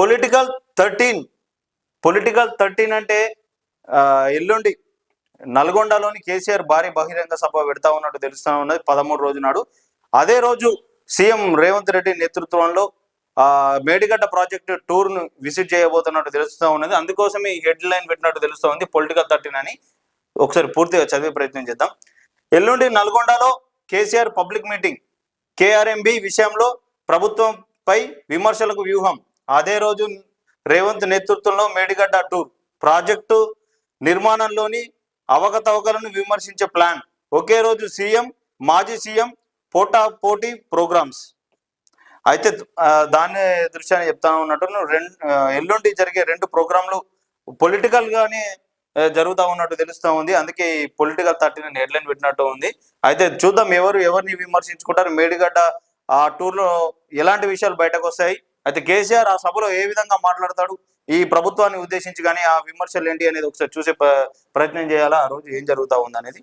Political thirteen political thirteen అంటే ఎల్లుండి నల్గొండలోని కేసీఆర్ భారీ బహిరంగ సభ పెడతా ఉన్నట్టు తెలుస్తా ఉన్నది. పదమూడు రోజు నాడు. అదే రోజు సీఎం రేవంత్ రెడ్డి నేతృత్వంలో ఆ మేడిగడ్డ ప్రాజెక్టు టూర్ను విజిట్ చేయబోతున్నట్టు తెలుస్తూ ఉన్నది. అందుకోసమే ఈ హెడ్ లైన్ పెట్టినట్టు తెలుస్తూ ఉంది. పొలిటికల్ థర్టీన్ అని ఒకసారి పూర్తిగా చదివే ప్రయత్నం చేద్దాం. ఎల్లుండి నల్గొండలో కేసీఆర్ పబ్లిక్ మీటింగ్. కేఆర్ఎంబి విషయంలో ప్రభుత్వంపై విమర్శలకు వ్యూహం. అదే రోజు రేవంత్ నేతృత్వంలో మేడిగడ్డ టూర్ ప్రాజెక్టు నిర్మాణంలోని అవకతవకలను విమర్శించే ప్లాన్. ఒకే రోజు సీఎం మాజీ సీఎం పోటా పోటీ ప్రోగ్రామ్స్. అయితే దాని దృశ్యాన్ని చెప్తా ఉన్నట్టు రెండు ఎల్లుండి జరిగే రెండు ప్రోగ్రాంలు పొలిటికల్ గానే జరుగుతా ఉన్నట్టు తెలుస్తూ ఉంది. అందుకే ఈ పొలిటికల్ థర్టీని హెడ్లైన్ పెట్టినట్టు ఉంది. అయితే చూద్దాం ఎవరు ఎవరిని విమర్శించుకుంటారు. మేడిగడ్డ ఆ టూర్లో ఎలాంటి విషయాలు బయటకు వస్తాయి అయితే కేసీఆర్ ఆ సభలో ఏ విధంగా మాట్లాడతాడు? ఈ ప్రభుత్వాన్ని ఉద్దేశించి కానీ ఆ విమర్శలు ఏంటి అనేది ఒకసారి చూసే ప్రయత్నం చేయాలా? ఆ రోజు ఏం జరుగుతా ఉంది అనేది